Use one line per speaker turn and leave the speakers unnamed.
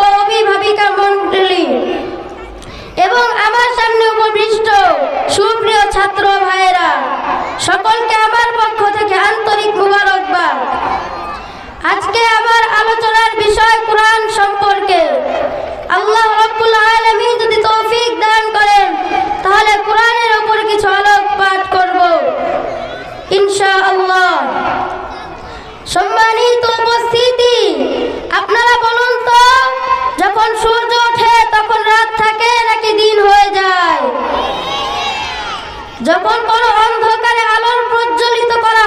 ও অভিভাবিকা মণ্ডলী এবং আমার সামনে উপবিষ্ট সুপ্রিয় ছাত্র ভাইয়েরা, সকলকে আমার পক্ষ থেকে আন্তরিক মুবারকবাদ। আজকে আমার আলোচনার বিষয় কোরআন সম্পর্কে। আল্লাহ রাব্বুল আলামিন যদি তৌফিক দান করেন, তাহলে কোরআনের উপর কিছু আলোকপাত করব। ইনশাআল্লাহ। সম্মানিত উপস্থিতি, আপনারা বলুন যখন সূর্য ওঠে, তখন রাত থাকে, নাকি দিন হয়ে যায়? যখন কোনো অন্ধকারে আলোর প্রজ্বলিত করা